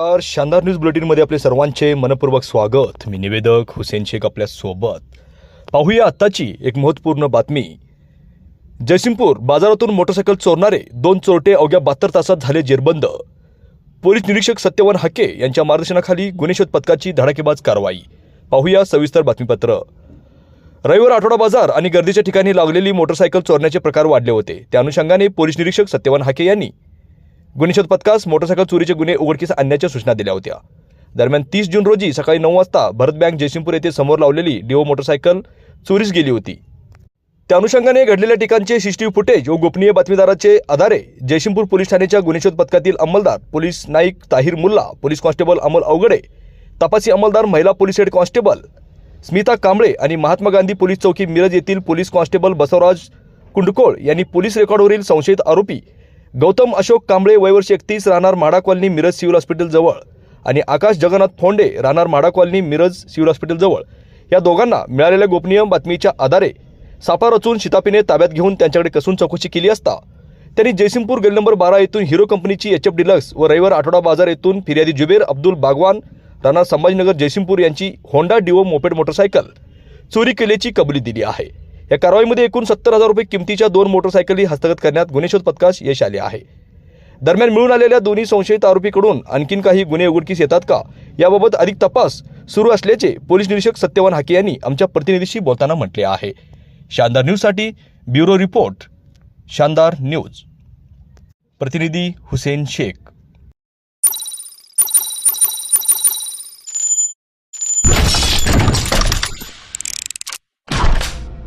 तर शानदार न्यूज बुलेटिनमध्ये आपले सर्वांचे मनपूर्वक स्वागत. मी निवेदक हुसेन शेख आपल्यासोबत. पाहूया आत्ताची एक महत्त्वपूर्ण बातमी. जयसिंगपूर बाजारातून मोटरसायकल चोरणारे दोन चोरटे अवघ्या बहात्तर तासात झाले जेरबंद. पोलीस निरीक्षक सत्यवान हाके यांच्या मार्गदर्शनाखाली गुन्हेशोध पथकाची धडाकेबाज कारवाई. पाहूया सविस्तर बातमीपत्र. रविवार आठवडा बाजार आणि गर्दीच्या ठिकाणी लागलेली मोटरसायकल चोरण्याचे प्रकार वाढले होते. त्या अनुषंगाने पोलीस निरीक्षक सत्यवान हाके यांनी गुन्हेशोध पथकास मोटरसायकल चोरीचे गुन्हे उघडकीस आणण्याच्या सूचना दिल्या होत्या. दरम्यान तीस जून रोजी सकाळी नऊ वाजता भरत बँक जयसिंगपूर येथे समोर लावलेली डिओ मोटरसायकल चोरीस गेली होती. त्या अनुषंगाने घडलेल्या ठिकाणचे सीसीटीव्ही फुटेज व गोपनीय बातमीदाराचे आधारे जयसिंगपूर पोलीस ठाण्याच्या गुन्हेशोध पथकातील अंमलदार police Naik Tahir Mulla police constable Amol Avgade तपासी अंमलदार महिला police head constable Smita Kamble आणि महात्मा गांधी पोलीस चौकी मिरज येथील पोलीस कॉन्स्टेबल बसवराज कुंडकोळ यांनी पोलीस रेकॉर्डवरील संशयित आरोपी गौतम अशोक कांबळे वयवर्ष एकतीस राहणार Mada colony Miraj civil hospital जवळ. आणि आकाश जगन्नाथ फोंडे राहणार Mada colony Miraj civil hospital जवळ. या दोघांना मिळालेल्या गोपनीय बातमीच्या आधारे सापा रचून शितापीने ताब्यात घेऊन त्यांच्याकडे कसून चौकशी केली असता त्यांनी जयसिंगपूर गल्ली नंबर बारा येथून हिरो कंपनीची एच एफ डिलक्स व रविवार आठवडा बाजार येथून फिर्यादी जुबेर अब्दुल बागवान राणा संभाजीनगर जयसिंगपूर यांची होंडा डिओ मोपेड मोटरसायकल चोरी केल्याची कबुली दिली आहे. या कारवाईमध्ये एकूण सत्तर हजार रुपये किमतीच्या दोन मोटरसायकली हस्तगत करण्यात गुन्हे शोध पथकास यश आले आहे. दरम्यान मिळून आलेल्या दोन्ही संशयित आरोपीकडून आणखीन काही गुन्हे उघडकीस येतात का? याबाबत अधिक तपास सुरू असल्याचे पोलीस निरीक्षक सत्यवान हाके यांनी आमच्या प्रतिनिधीशी बोलताना म्हटले आहे. शानदार न्यूजसाठी ब्युरो रिपोर्ट शानदार न्यूज. प्रतिनिधी हुसेन शेख.